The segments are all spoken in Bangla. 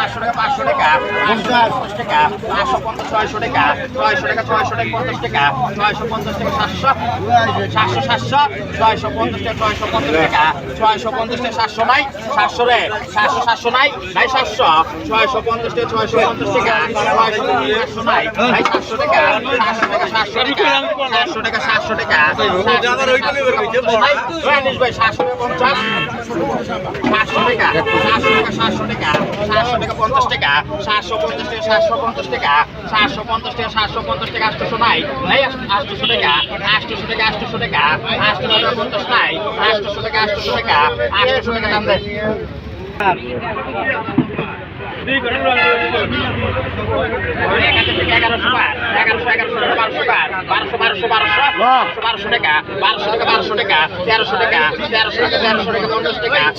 পাঁচশো টাকা পাঁচশো টাকা পঞ্চাশ টাকা পাঁচশো পঞ্চাশ ছয়শো টাকা ছয়শো টাকা ছয়শো টাকা পঞ্চাশ টাকা ছয়শো পঞ্চাশ টাকা সাতশো সাতশো সাতশো ছয়শো পঞ্চাশ টাকা ছয়শো পঞ্চাশ টাকা ছয়শো পঞ্চাশ টাকা সাতশো নাই সাতশো রে সাতশো সাতশো নাই নাই সাতশো ছয়শো পঞ্চাশ টাকা ছয়শো পঞ্চাশ টাকা ছয়শো সাতশো নাই নাই সাতশো টাকা সাতশো টাকা সাতশো টাকা সাতশো টাকা সাতশো টাকা সাতশো টাকা পঞ্চাশ সাতশো টাকা সাতশো টাকা সাতশো টাকা সাতশো টাকা, পঞ্চাশ টাকা, সাতশো পঞ্চাশ টাকা, সাতশো পঞ্চাশ টাকা, সাতশো পঞ্চাশ টাকা, সাতশো পঞ্চাশ টাকা, আটশোশো নাই নাই আটশোশো টাকা আটশোশো টাকা আটশোশো টাকা আটশোশো টাকা, পঞ্চাশ নাই, আটশোশো টাকা আটশোশো টাকা, আটশোশো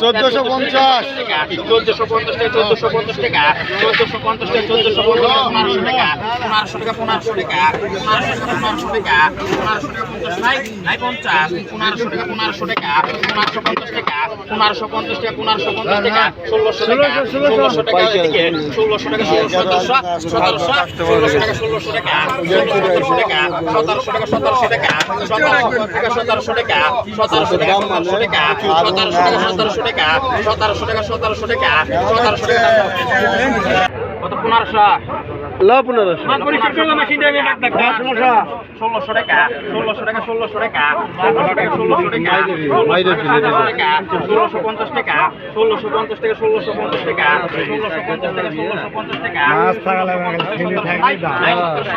চোদ্দশো পঞ্চাশ চোদ্দশো পঞ্চাশ টাকা চোদ্দশো পঞ্চাশ টাকা চোদ্দশো পঞ্চাশ টাকা চোদ্দশো পঞ্চাশ টাকা, পনেরোশো টাকা পনেরোশো টাকা পনেরোশো টাকা পনেরোশো টাকা পঞ্চাশ পনেরোশো টাকা পনেরোশো টাকা পনেরোশো পঞ্চাশ টাকা, পনেরোশো পঞ্চাশ টাকা পনেরোশো পঞ্চাশ টাকা, পনেরোশো পঞ্চাশ টাকা ষোলোশো টাকা ষোলোশো টাকা এদিকে ষোলোশো টাকা ষোলোশো সতেরোশো সতেরোশো ষোলোশো টাকা ষোলোশো টাকা সতেরোশো টাকা সতেরোশো টাকা সতেরোশো টাকা সতেরোশো টাকা সতেরোশো টাকা সতেরোশো টাকা সতেরোশো টাকা সতেরোশো টাকা সতেরোশো টাকা সতেরোশো টাকা সতেরোশো টাকা কত পনেরোশো ল পনেরোশো। ষোলোশো। টাকা ষোলোশো টাকা ষোলোশো টাকা। ষোলোশো টাকা ষোলোশো পঞ্চাশ টাকা ষোলোশো পঞ্চাশ টাকা ষোলোশো পঞ্চাশ টাকা ষোলোশো পঞ্চাশ টাকা ষোলোশো পঞ্চাশ টাকা।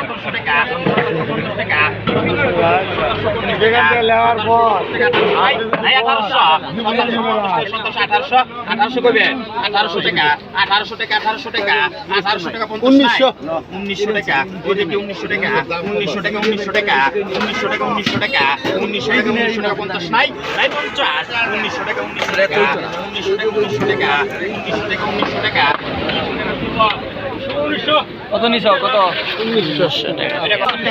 সতেরোশো টাকা সতেরোশো টাকা নেওয়ার পর আঠারোশো। আঠারোশো কবে আঠারোশো টাকা আঠারোশো টাকা আঠারোশো টাকা আঠারোশো টাকা। উনিশশো। উনিশশো টাকা ওইদিকে উনিশশো টাকা উনিশশো টাকা উনিশশো টাকা উনিশশো টাকা উনিশশো টাকা উনিশশো টাকা উনিশশো টাকা পঞ্চাশ নাই নাই পঞ্চাশ উনিশশো টাকা উনিশশো টাকা উনিশশো টাকা টাকা কত নিছ? কত? টাকা?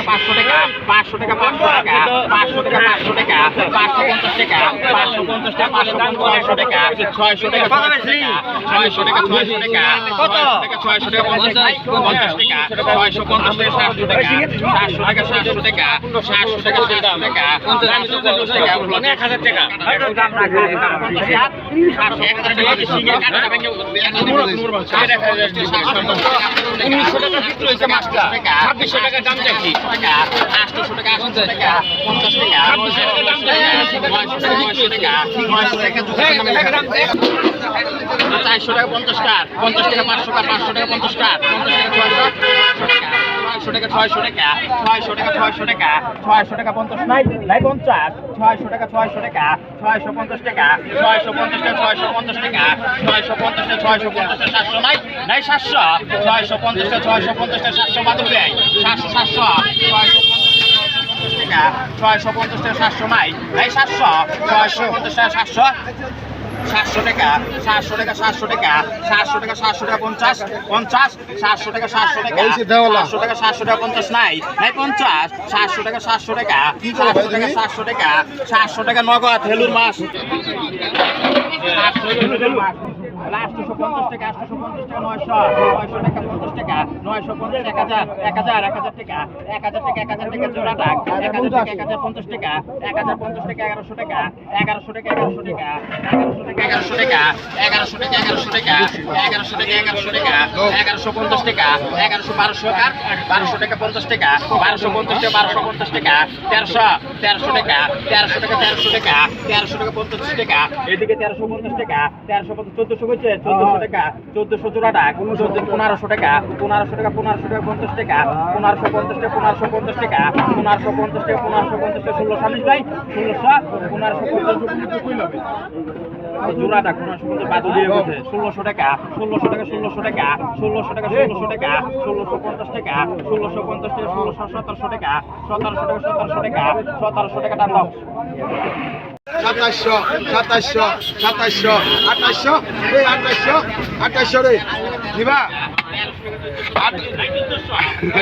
পাঁচশো টাকা। পাঁচশো টাকা পাঁচশো টাকা। পাঁচশো টাকা পাঁচশো টাকা পাঁচশো পঞ্চাশ টাকা। পাঁচশো পঞ্চাশ টাকা পাঁচশো টাকা। ছয়শো টাকা ছয়শো টাকা ছয়শো টাকা। ছয়শো টাকা পঞ্চাশ টাকা ছয়শো পঞ্চাশ টাকা সাতশো টাকা সাতশো টাকা সাতশো টাকা সাতশো টাকা সাতশো টাকা। সাতশো পঞ্চাশ টাকা। এক হাজার টাকা। টাকা টাকা টাকা টাকা টাকা টাকা। টাকা টাকা চারশো টাকা পঞ্চাশ টাকা পঞ্চাশ টাকা পাঁচশো টাকা পাঁচশো টাকা পঞ্চাশ টাকা পঞ্চাশ টাকা ছয়শো ছয়শো টাকা ছয়শো টাকা ছয়শো টাকা ছয়শো টাকা ছয়শো টাকা পঞ্চাশ নাই নাই পঞ্চাশ ছয়শো টাকা ছয়শো টাকা ছয়শো পঞ্চাশ টাকা ছয়শো পঞ্চাশ টাকা ছয়শো পঞ্চাশ টাকা ছয়শো পঞ্চাশ টাকা ছয়শো পঞ্চাশ সাতশো নাই নাই সাতশো ছয়শো পঞ্চাশ টাকা ছয়শো পঞ্চাশ টাকা সাতশো বাদল দেয় সাতশো সাতশো ছয়শো টাকা ছয়শো পঞ্চাশ টাকা সাতশো নাই নাই সাতশো ছয়শো পঞ্চাশ টাকা সাতশো সাতশো টাকা সাতশো টাকা সাতশো টাকা সাতশো টাকা সাতশো টাকা পঞ্চাশ পঞ্চাশ সাতশো টাকা সাতশো টাকা। সাতশো টাকা সাতশো টাকা পঞ্চাশ নাই নাই পঞ্চাশ সাতশো টাকা সাতশো টাকা সাতশো টাকা সাতশো টাকা সাতশো টাকা নগদ হেলুর মাছ আটশোশো পঞ্চাশ টাকা আটশোশো পঞ্চাশ টাকা নয়শো নয়শো টাকা পঞ্চাশ টাকা নয়শো পঞ্চাশ এক হাজার এক হাজার এক হাজার টাকা এক হাজার টাকা এক হাজার টাকা জোড়া টাক এক হাজার টাকা এক হাজার পঞ্চাশ টাকা এক হাজার পঞ্চাশ টাকা এগারোশো টাকা এগারোশো টাকা এগারোশো টাকা এগারোশো টাকা এগারোশো টাকা এগারোশো টাকা এগারোশো টাকা এগারোশো টাকা এগারোশো পঞ্চাশ টাকা এগারোশো বারোশো টাকা বারোশো টাকা পঞ্চাশ টাকা বারোশো পঞ্চাশ টাকা বারোশো পঞ্চাশ টাকা তেরোশো তেরোশো টাকা তেরোশো টাকা তেরোশো টাকা তেরোশো টাকা পঞ্চাশ টাকা এদিকে তেরোশো পঞ্চাশ টাকা তেরোশো পঞ্চাশ চোদ্দশো হচ্ছে চোদ্দশো টাকা চোদ্দশো জোড়াটা পনেরোশো টাকা পনেরোশো টাকা পনেরোশো টাকা পঞ্চাশ টাকা পনেরোশো পঞ্চাশ টাকা পনেরোশো পঞ্চাশ টাকা পনেরোশো পঞ্চাশ টাকা পনেরোশো পঞ্চাশ টাকা ষোলোশো আনিস ভাই ষোলোশো পনেরোশো পঞ্চাশ জোড়াটা পনেরোশো পঞ্চাশ বাদু দিয়ে বলছে ষোলোশো টাকা ষোলোশো টাকা ষোলোশো টাকা ষোলোশো টাকা ষোলোশো টাকা ষোলোশো পঞ্চাশ টাকা ষোলোশো পঞ্চাশ টাকা ষোলোশো সতেরোশো টাকা সতেরোশো টাকা সতেরোশো টাকা সতেরোশো টাকা টান দাও। সাতাশশো সাতাশশো সাতাশশো আঠাশশো এই আঠাশশো আঠাশশো রে। নিবা।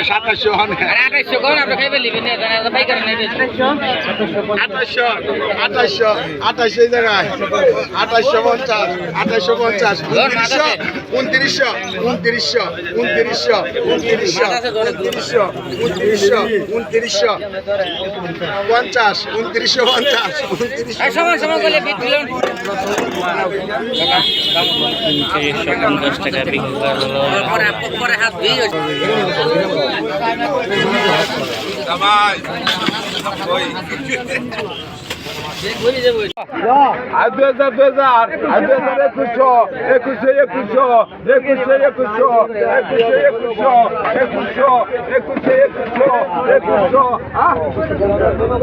সাতাশশো আঠাইশো কোন আপনি খাইবে লিবেন পাইকারি আঠাশশো? আঠাশশো আঠাশশো জায়গায়। আঠাশশো পঞ্চাশ আঠাশশো পঞ্চাশ। উনত্রিশশো উনত্রিশশো উনত্রিশশো উনত্রিশশো উনত্রিশশো উনত্রিশশো উনত্রিশশো পঞ্চাশ উনত্রিশশো উনত্রিশশো। দশ টাকা বিক্রি পরে হাত দিয়ে সবাই হাজার হাজার হাজার একুশশো একুশশো একুশশো একুশশো একুশশো একুশশো একুশশো একুশশো একুশশো একুশশো একুশশো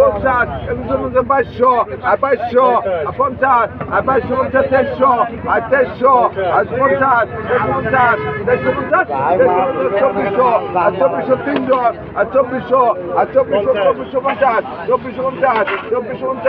পঞ্চাশ একুশশো পঞ্চাশ বাইশশো আর বাইশশো পঞ্চাশ আর বাইশশো পঞ্চাশ তেইশশো আর তেইশশো আর পঞ্চাশ পঞ্চাশ তেইশশো পঞ্চাশ চব্বিশশো আর চব্বিশশো তিনজন আর চব্বিশশো আর চব্বিশশো চব্বিশশো পঞ্চাশ চব্বিশশো পঞ্চাশ চব্বিশশো পঞ্চাশ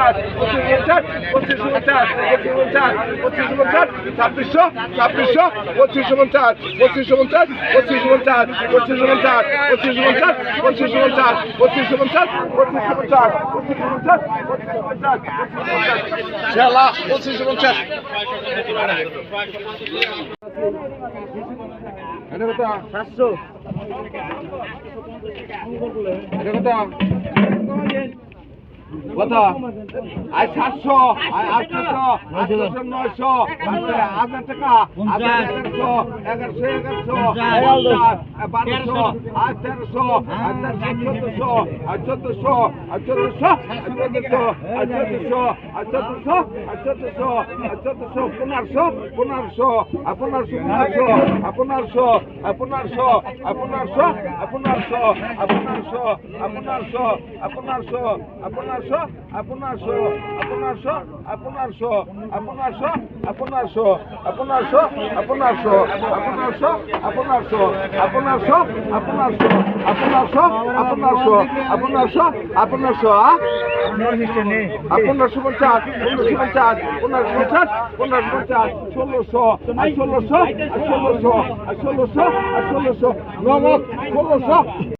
পঞ্চাশ পঁচিশ পঞ্চাশ পঁচিশ পঞ্চাশ পঁচিশ পঞ্চাশ পঁচিশ পঞ্চাশ ছাব্বিশশো ছাব্বিশশো পঁচিশ পঞ্চাশ পঁচিশ পঞ্চাশ পঁচিশ পঞ্চাশ পঁচিশ পঞ্চাশ পঁচিশ পঞ্চাশ পঁচিশ পঞ্চাশ পঁচিশ পঞ্চাশ পঁচিশ পঞ্চাশ পঁচিশ পঞ্চাশ পঁচিশ পঞ্চাশ শেলা পঁচিশ পঞ্চাশ এটা কত সাতশো এটা কত কত আর সাতশো আর আটশো আটশো নয়শো হাজার টাকা হাজার এগারোশো এগারোশো এগারোশো বারোশো আর তেরোশো আর চোদ্দশো আর চোদ্দশো আর চোদ্দশো আর চোদ্দশো আর চোদ্দশো আর চোদ্দশো আর চোদ্দশো পনেরোশো পনেরোশো আর পনেরোশো পনেরোশো আর পনেরোশো আর পনেরোশো আর পনেরোশো আর পনেরোশো আর পনেরোশো আর পনেরোশো আর পনেরোশো আর পনেরোশো আর পনেরোশো আর পনেরোশো আর পনেরোশো আর পনেরোশো আর পনেরোশো আর পনেরোশো আর পনেরোশো আর পনেরোশো আর পনেরোশো আর পনেরোশো আর পনেরোশো আর পনেরোশো আর পনেরোশো আর পনেরোশো পঞ্চাশ পনেরোশো পঞ্চাশ পনেরোশো পঞ্চাশ পনেরোশো পঞ্চাশ ষোলোশো ষোলোশো ষোলোশো ষোলোশো ষোলোশো নগদ ষোলোশো